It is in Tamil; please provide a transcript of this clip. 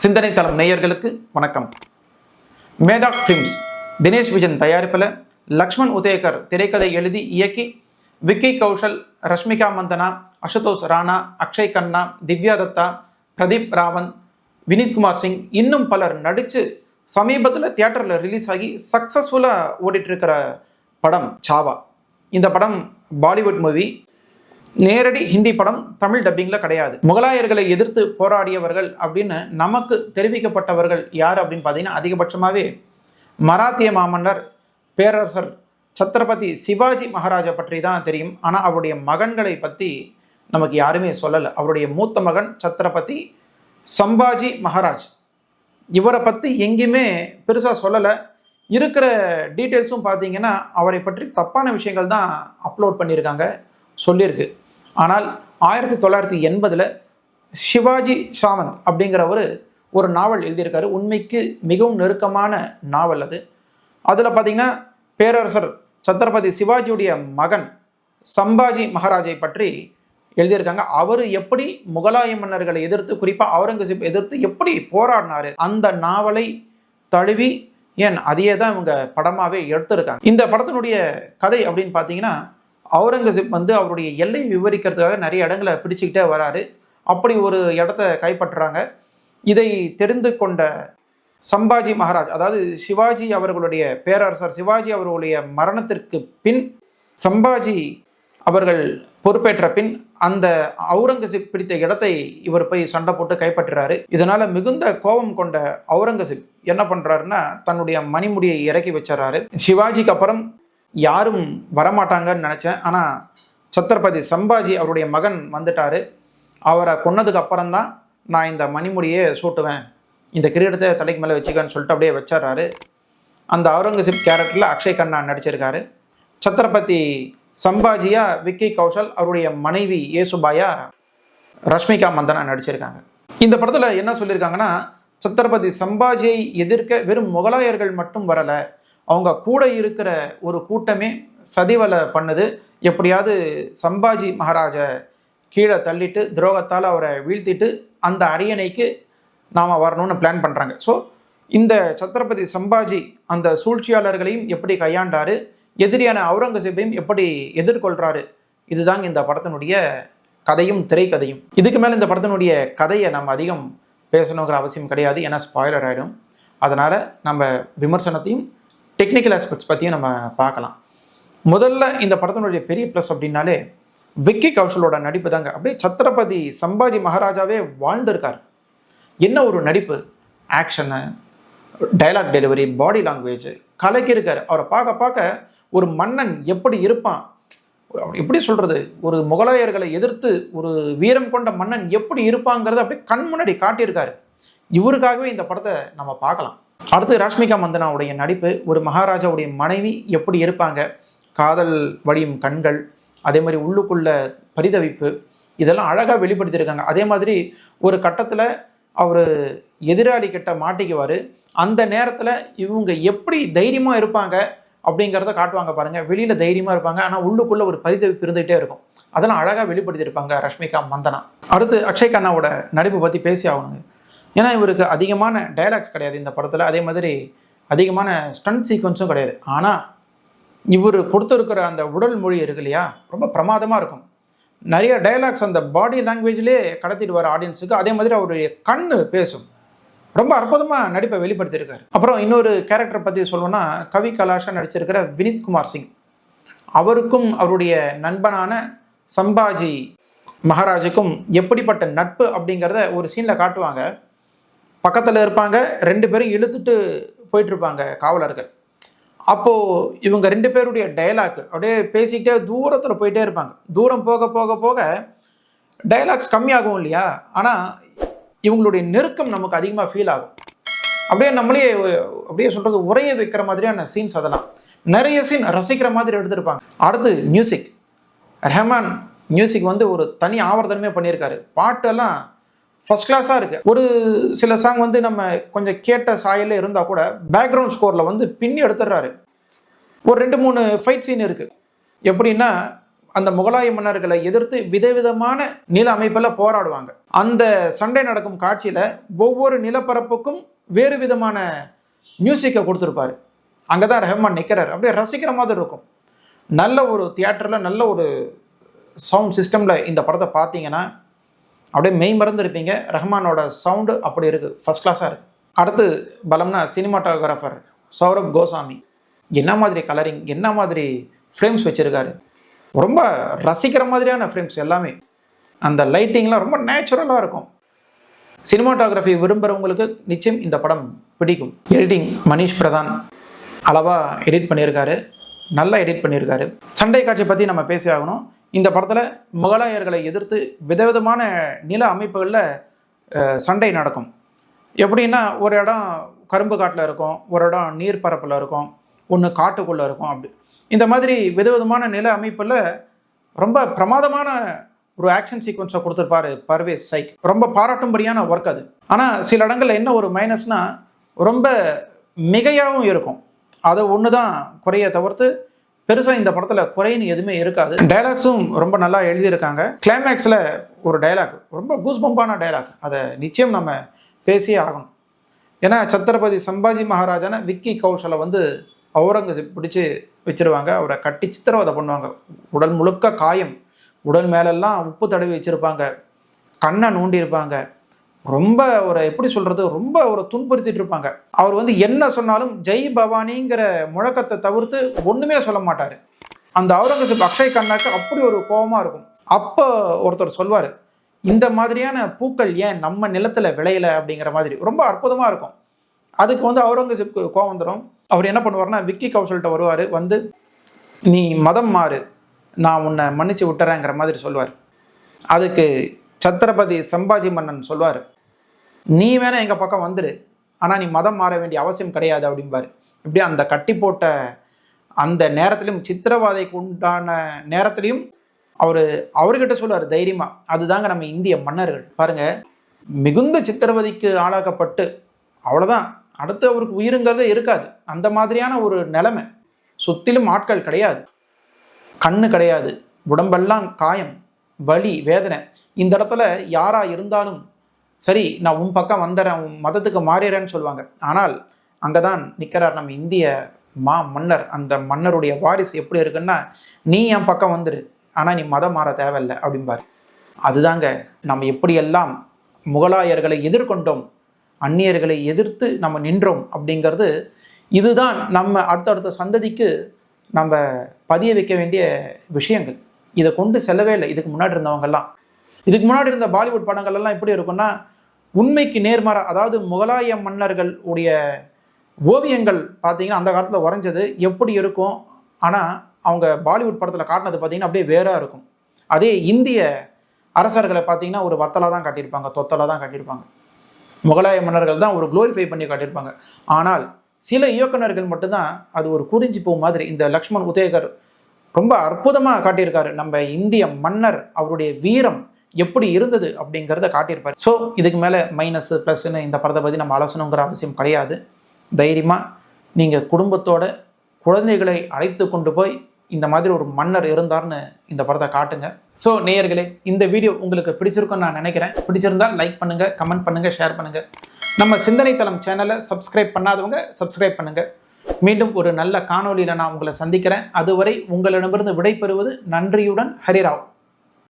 சிந்தனை தளம் நேயர்களுக்கு வணக்கம். மேடாக் ஃபிலிம்ஸ் தினேஷ் விஜயன் தயாரிப்பில் லக்ஷ்மண் உதயகர் திரைக்கதை எழுதி இயக்கி விக்கி கௌஷல் ரஷ்மிகா மந்தனா அசுதோஷ் ராணா அக்ஷய் கண்ணா திவ்யா தத்தா பிரதீப் ராவன் வினீத்குமார் சிங் இன்னும் பலர் நடித்து சமீபத்தில் தியேட்டரில் ரிலீஸ் ஆகி சக்ஸஸ்ஃபுல்லாக ஓடிட்டுருக்கிற படம் சாவா. இந்த படம் பாலிவுட் மூவி நேரடி ஹிந்தி படம் தமிழ் டப்பிங்கில் கிடையாது. முகலாயர்களை எதிர்த்து போராடியவர்கள் அப்படின்னு நமக்கு தெரிவிக்கப்பட்டவர்கள் யார் அப்படின்னு பார்த்தீங்கன்னா அதிகபட்சமாகவே மராத்திய மாமன்னர் பேரரசர் சத்ரபதி சிவாஜி மகாராஜா பற்றி தான் தெரியும். ஆனால் அவருடைய மகன்களை பற்றி நமக்கு யாருமே சொல்லலை. அவருடைய மூத்த மகன் சத்ரபதி சம்பாஜி மகாராஜ். இவரை பற்றி எங்கேயுமே பெருசாக சொல்லலை. இருக்கிற டீட்டெயில்ஸும் பார்த்தீங்கன்னா அவரை பற்றி தப்பான விஷயங்கள் தான் அப்லோட் பண்ணியிருக்காங்க சொல்லியிருக்கு. ஆனால் ஆயிரத்தி தொள்ளாயிரத்தி எண்பதில் சிவாஜி சாவந்த் அப்படிங்கிறவர் ஒரு நாவல் எழுதியிருக்காரு. உண்மைக்கு மிகவும் நெருக்கமான நாவல் அது. அதில் பார்த்தீங்கன்னா பேரரசர் சத்ரபதி சிவாஜியுடைய மகன் சம்பாஜி மகாராஜை பற்றி எழுதியிருக்காங்க. அவர் எப்படி முகலாய மன்னர்களை எதிர்த்து குறிப்பாக அவுரங்கசீப் எதிர்த்து எப்படி போராடினாரு? அந்த நாவலை தழுவி ஏன் அதையே தான் இவங்க படமாகவே எடுத்திருக்காங்க. இந்த படத்தினுடைய கதை அப்படின்னு பார்த்தீங்கன்னா அவுரங்கசீப் வந்து அவருடைய எல்லை விவரிக்கிறதுக்காக நிறைய இடங்களை பிடிச்சிக்கிட்டே வராரு. அப்படி ஒரு இடத்த கைப்பற்றுறாங்க. இதை தெரிந்து கொண்ட சம்பாஜி மகாராஜ் அதாவது சிவாஜி அவர்களுடைய பேரரசர் சிவாஜி அவர்களுடைய மரணத்திற்கு பின் சம்பாஜி அவர்கள் பொறுப்பேற்ற பின் அந்த அவுரங்கசீப் பிடித்த இடத்தை இவர் போய் சண்டை போட்டு கைப்பற்றுறாரு. இதனால மிகுந்த கோபம் கொண்ட அவுரங்கசீப் என்ன பண்றாருன்னா தன்னுடைய மணிமுடியை இறக்கி வச்சிடறாரு. சிவாஜிக்கு அப்புறம் யாரும் வரமாட்டாங்கன்னு நினச்சேன். ஆனால் சத்ரபதி சம்பாஜி அவருடைய மகன் வந்துட்டார். அவரை கொன்னதுக்கு அப்புறம்தான் நான் இந்த மணிமுடியை சூட்டுவேன். இந்த கிரீடத்தை தலைக்கு மேலே வச்சுக்கன்னு சொல்லிட்டு அப்படியே வச்சிடுறாரு. அந்த அவுரங்கசீப் கேரக்டரில் அக்ஷய் கண்ணா நடிச்சிருக்காரு. சத்ரபதி சம்பாஜியா விக்கி கௌஷல் அவருடைய மனைவி ஏசுபாயா ரஷ்மிகா மந்தனா நடிச்சிருக்காங்க. இந்த படத்தில் என்ன சொல்லியிருக்காங்கன்னா சத்ரபதி சம்பாஜியை எதிர்க்க வெறும் முகலாயர்கள் மட்டும் வரலை. அவங்க கூட இருக்கிற ஒரு கூட்டமே சதிவலை பண்ணுது. எப்படியாவது சம்பாஜி மகாராஜை கீழே தள்ளிட்டு துரோகத்தால் அவரை வீழ்த்திட்டு அந்த அரியணைக்கு நாம் வரணும்னு பிளான் பண்ணுறாங்க ஸோ இந்த சத்ரபதி சம்பாஜி அந்த சூழ்ச்சியாளர்களையும் எப்படி கையாண்டார்? எதிரியான அவுரங்கசீப்பையும் எப்படி எதிர்கொள்கிறாரு இதுதாங்க இந்த படத்தினுடைய கதையும் திரைக்கதையும். இதுக்கு மேலே இந்த படத்தினுடைய கதையை நம்ம அதிகம் பேசணுங்கிற அவசியம் கிடையாது. ஏன்னா ஸ்பாய்லர் ஆகிடும் அதனால் நம்ம விமர்சனத்தையும் டெக்னிக்கல் ஆஸ்பெக்ட்ஸ் பற்றியும் நம்ம பார்க்கலாம். முதல்ல இந்த படத்தினுடைய பெரிய ப்ளஸ் அப்படின்னாலே விக்கி கௌஷலோட நடிப்பு தாங்க. அப்படியே சத்ரபதி சம்பாஜி மகாராஜாவே வாழ்ந்திருக்கார். என்ன ஒரு நடிப்பு? Action dialogue delivery body language கலக்கியிருக்கார் அவரை பார்க்க பார்க்க ஒரு மன்னன் எப்படி இருப்பான்? எப்படி சொல்கிறது ஒரு முகலாயர்களை எதிர்த்து ஒரு வீரம் கொண்ட மன்னன் எப்படி இருப்பாங்கிறத அப்படியே கண் முன்னாடி காட்டியிருக்காரு. இவருக்காகவே இந்த படத்தை நம்ம பார்க்கலாம். அடுத்து ராஷ்மிகா மந்தனாவுடைய நடிப்பு ஒரு மகாராஜாவுடைய மனைவி எப்படி இருப்பாங்க காதல் வடியும் கண்கள் அதே மாதிரி உள்ளுக்குள்ள பரிதவிப்பு இதெல்லாம் அழகாக வெளிப்படுத்தியிருக்காங்க. அதே மாதிரி ஒரு கட்டத்தில் அவர் எதிராளி கிட்ட மாட்டிக்குவார். அந்த நேரத்தில் இவங்க எப்படி தைரியமாக இருப்பாங்க அப்படிங்கிறத காட்டுவாங்க பாருங்கள் வெளியில் தைரியமாக இருப்பாங்க ஆனால் உள்ளுக்குள்ளே ஒரு பரிதவிப்பு இருந்துகிட்டே இருக்கும். அதெல்லாம் அழகாக வெளிப்படுத்தியிருப்பாங்க ரஷ்மிகா மந்தனா. அடுத்து அக்ஷய் கண்ணாவோட நடிப்பு பற்றி பேசி ஆகணுங்க. ஏன்னா இவருக்கு அதிகமான டைலாக்ஸ் கிடையாது இந்த படத்தில். அதே மாதிரி அதிகமான ஸ்டன்ட் சீக்வன்ஸும் கிடையாது. ஆனால் இவர் கொடுத்துருக்கிற அந்த உடல் மொழி இருக்கு இல்லையா? ரொம்ப பிரமாதமாக இருக்கும். நிறைய டைலாக்ஸ் அந்த பாடி லாங்குவேஜ்லேயே கடத்திட்டு வர ஆடியன்ஸுக்கு அதே மாதிரி அவருடைய கண்ணு பேசும். ரொம்ப அற்புதமாக நடிப்பை வெளிப்படுத்தியிருக்காரு. அப்புறம் இன்னொரு கேரக்டர் பற்றி சொல்லணும்னா கவி கலாஷா நடிச்சிருக்கிற வினித் குமார் சிங். அவருக்கும் அவருடைய நண்பனான சம்பாஜி மகாராஜுக்கும் எப்படிப்பட்ட நட்பு அப்படிங்கிறத ஒரு சீனில் காட்டுவாங்க. பக்கத்தில் இருப்பாங்க ரெண்டு பேரும் இழுத்துட்டு போயிட்டுருப்பாங்க காவலர்கள். அப்போது இவங்க ரெண்டு பேருடைய டைலாக் அப்படியே பேசிக்கிட்டே தூரத்தில் போயிட்டே இருப்பாங்க. தூரம் போக போக போக டைலாக்ஸ் கம்மியாகும் இல்லையா? ஆனால் இவங்களுடைய நெருக்கம் நமக்கு அதிகமாக ஃபீல் ஆகும். அப்படியே நம்மளே அப்படியே சொல்கிறது உரைய வைக்கிற மாதிரியான சீன்ஸ் அதெல்லாம். நிறைய சீன் ரசிக்கிற மாதிரி எடுத்திருப்பாங்க. அடுத்து மியூசிக் ரெஹமான் மியூசிக் வந்து ஒரு தனி ஆவர்த்தனமே பண்ணியிருக்காரு. பாட்டெல்லாம் ஃபஸ்ட் கிளாஸாக இருக்குது ஒரு சில சாங் வந்து நம்ம கொஞ்சம் கேட்ட சாயலில் இருந்தால் கூட பேக்ரவுண்ட் ஸ்கோரில் வந்து பின்னி எடுத்துடுறாரு. ஒரு ரெண்டு மூணு ஃபைட் சீன் இருக்குது எப்படின்னா அந்த முகலாய மன்னர்களை எதிர்த்து விதவிதமான நில அமைப்பில் போராடுவாங்க. அந்த சண்டை நடக்கும் காட்சியில் ஒவ்வொரு நிலப்பரப்புக்கும் வேறு விதமான மியூசிக்கை கொடுத்துருப்பாரு. அங்கே தான் ரஹ்மான் நிற்கிறார் அப்படியே ரசிக்கிற மாதிரி இருக்கும். நல்ல ஒரு தியேட்டரில் நல்ல ஒரு சவுண்ட் சிஸ்டமில் இந்த படத்தை பார்த்தீங்கன்னா அப்படியே மெய் மறந்து இருப்பீங்க ரஹ்மானோட சவுண்டு அப்படி இருக்குது ஃபஸ்ட் கிளாஸாக இருக்குது அடுத்து பலம்னா சினிமாட்டோகிராஃபர் சௌரப் கோசாமி. என்ன மாதிரி கலரிங் என்ன மாதிரி ஃப்ரேம்ஸ் வச்சுருக்காரு? ரொம்ப ரசிக்கிற மாதிரியான ஃப்ரேம்ஸ் எல்லாமே. அந்த லைட்டிங்லாம் ரொம்ப நேச்சுரலாக இருக்கும். சினிமாட்டோகிராஃபி விரும்புகிறவங்களுக்கு நிச்சயம் இந்த படம் பிடிக்கும். எடிட்டிங் மனிஷ் பிரதான் அளவாக எடிட் பண்ணியிருக்காரு நல்லா எடிட் பண்ணியிருக்காரு சண்டை காட்சி பற்றி நம்ம பேசி ஆகணும். இந்த படத்தில் முகலாயர்களை எதிர்த்து விதவிதமான நில அமைப்புகளில் சண்டை நடக்கும். எப்படின்னா ஒரு இடம் கரும்பு காட்டில் இருக்கும் ஒரு இடம் நீர் பரப்பில் இருக்கும் ஒன்று காட்டுக்குள்ளே இருக்கும் அப்படி. இந்த மாதிரி விதவிதமான நில அமைப்பில் ரொம்ப பிரமாதமான ஒரு ஆக்ஷன் சீக்வன்ஸை கொடுத்துருப்பாரு பர்வேஸ் சைக். ரொம்ப பாராட்டும்படியான ஒர்க் அது. ஆனால் சில இடங்களில் என்ன ஒரு மைனஸ்னால் ரொம்ப மிகையாகவும் இருக்கும். அது ஒன்று தான் குறைய தவிர்த்து பெருசாக இந்த படத்தில் குறைன்னு எதுவுமே இருக்காது. டைலாக்ஸும் ரொம்ப நல்லா எழுதியிருக்காங்க. கிளைமேக்ஸில் ஒரு டைலாக் ரொம்ப கூஸ்பம்பான டைலாக் அதை நிச்சயம் நம்ம பேசியே ஆகணும். ஏன்னா சத்திரபதி சம்பாஜி மகாராஜான விக்கி கௌஷலை வந்து அவுரங்கசீப் பிடிச்சி வச்சிருவாங்க. அவரை கட்டி சித்திரவதை பண்ணுவாங்க. உடல் முழுக்க காயம். உடல் மேலெல்லாம் உப்பு தடவி வச்சுருப்பாங்க. கண்ணை நோண்டியிருப்பாங்க. ரொம்ப ஒரு எப்படி சொல்கிறது ரொம்ப ஒரு துன்புறுத்திட்டு இருப்பாங்க. அவர் வந்து என்ன சொன்னாலும் ஜெய் பவானிங்கிற முழக்கத்தை தவிர்த்து ஒன்றுமே சொல்ல மாட்டார். அந்த அவுரங்கசீப் அக்ஷய் கண்ணாக்கு அப்படி ஒரு கோபமாக இருக்கும். அப்போ ஒருத்தர் சொல்வார் இந்த மாதிரியான பூக்கள் ஏன் நம்ம நிலத்தில் விளையலை? அப்படிங்கிற மாதிரி. ரொம்ப அற்புதமாக இருக்கும். அதுக்கு வந்து அவுரங்கசீப்க்கு கோவம் வந்துடும் அவர் என்ன பண்ணுவார்னா விக்கி கௌசல்கிட்ட வருவார் வந்து நீ மதம் மாறு நான் உன்னை மன்னிச்சு விட்டுறேங்கிற மாதிரி சொல்வார். அதுக்கு சத்திரபதி சம்பாஜி மன்னன் சொல்வார் நீ வேணா எங்கள் பக்கம் வந்துடு ஆனால் நீ மதம் மாற வேண்டிய அவசியம் கிடையாது அப்படிம்பாரு. இப்படி அந்த கட்டி போட்ட அந்த நேரத்திலையும் சித்திரவாதைக்கு உண்டான நேரத்திலையும் அவர் அவர்கிட்ட சொல்லுவார் தைரியமாக அதுதாங்க நம்ம இந்திய மன்னர்கள். பாருங்கள் மிகுந்த சித்திரவதைக்கு ஆளாக்கப்பட்டு அவ்வளோதான் அடுத்து அவருக்கு உயிருங்கிறதே இருக்காது. அந்த மாதிரியான ஒரு நிலைமை. சுத்திலும் ஆட்கள் கிடையாது. கண்ணு கிடையாது. உடம்பெல்லாம் காயம். வலி வேதனை. இந்த இடத்துல யாரா இருந்தாலும் சரி நான் உன் பக்கம் வந்துடுறேன் உன் மதத்துக்கு மாறிடுறேன்னு சொல்லுவாங்க. ஆனால் அங்கே தான் நிற்கிறார் நம்ம இந்திய மா மன்னர். அந்த மன்னருடைய வாரிசு எப்படி இருக்குன்னா நீ என் பக்கம் வந்துரு ஆனால் நீ மதம் மாற தேவையில்லை அப்படிம்பார். அதுதாங்க நம்ம எப்படியெல்லாம் முகலாயர்களை எதிர்கொண்டோம் அந்நியர்களை எதிர்த்து நம்ம நின்றோம் அப்படிங்கிறது இதுதான் நம்ம அடுத்தடுத்த சந்ததிக்கு நம்ம பதிய வைக்க வேண்டிய விஷயங்கள். இதை கொண்டு செல்லவே இல்லை. இதுக்கு முன்னாடி இருந்தவங்கெல்லாம். இதுக்கு முன்னாடி இருந்த பாலிவுட் படங்கள் எல்லாம் எப்படி இருக்கும்னா உண்மைக்கு நேர்மாறா அதாவது முகலாய மன்னர்கள் உடைய ஓவியங்கள் பார்த்தீங்கன்னா அந்த காலத்தில் உறைஞ்சது. எப்படி இருக்கும்? ஆனால் அவங்க பாலிவுட் படத்தில் காட்டினது பார்த்தீங்கன்னா அப்படியே வேறாக இருக்கும். அதே இந்திய அரசர்களை பார்த்தீங்கன்னா ஒரு வத்தலாக தான் காட்டியிருப்பாங்க தொத்தலாக தான் காட்டியிருப்பாங்க. முகலாய மன்னர்கள் தான் ஒரு க்ளோரிஃபை பண்ணி காட்டியிருப்பாங்க. ஆனால் சில இயக்குனர்கள் மட்டும்தான் அது ஒரு குறிஞ்சி பூ மாதிரி இந்த லக்ஷ்மண் உதயகர் ரொம்ப அற்புதமாக காட்டியிருக்காரு. நம்ம இந்திய மன்னர் அவருடைய வீரம் எப்படி இருந்தது அப்படிங்கிறத காட்டியிருப்பார். ஸோ இதுக்கு மேலே மைனஸ் ப்ளஸ்ன்னு இந்த படத்தை பற்றி நம்ம அலசணுங்கிற அவசியம் கிடையாது. தைரியமாக நீங்கள் குடும்பத்தோட குழந்தைகளை அழைத்து கொண்டு போய் இந்த மாதிரி ஒரு மன்னர் இருந்தார்னு இந்த படத்தை காட்டுங்க. ஸோ நேயர்களே இந்த வீடியோ உங்களுக்கு பிடிச்சிருக்குன்னு நான் நினைக்கிறேன். பிடிச்சிருந்தால் லைக் பண்ணுங்கள் கமெண்ட் பண்ணுங்கள் ஷேர் பண்ணுங்கள் நம்ம சிந்தனை தளம் சேனலை சப்ஸ்கிரைப் பண்ணாதவங்க சப்ஸ்கிரைப் பண்ணுங்கள் மீண்டும் ஒரு நல்ல காணொளியில் நான் உங்களை சந்திக்கிறேன். அதுவரை உங்களிடமிருந்து விடைபெறுவது நன்றியுடன் ஹரிராவ்.